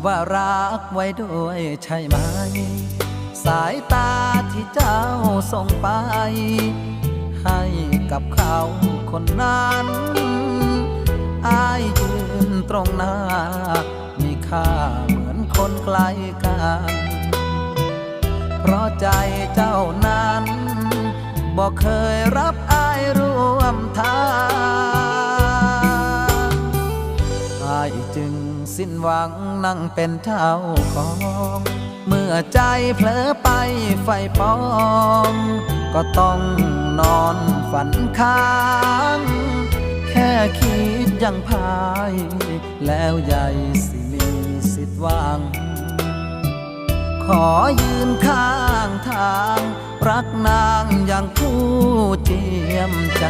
ำว่ารักไว้ด้วยใช่ไหม สายตาที่เจ้าส่งไป ให้กับเขาคนนั้นอายยืนตรงหน้า มีค่าเหมือนคนไกลกัน เพราะใจเจ้านั้นบอกเคยรับ จึงสิ้นหวังนั่งเป็นเจ้าของ เมื่อใจเผลอไปไฟปอง ก็ต้องนอนฝันค้าง แค่คิดยังพาย แล้วใหญ่สิมีสิทธิ์หว่าง ขอยืนข้างทาง รักนางอย่างผู้เจียมใจ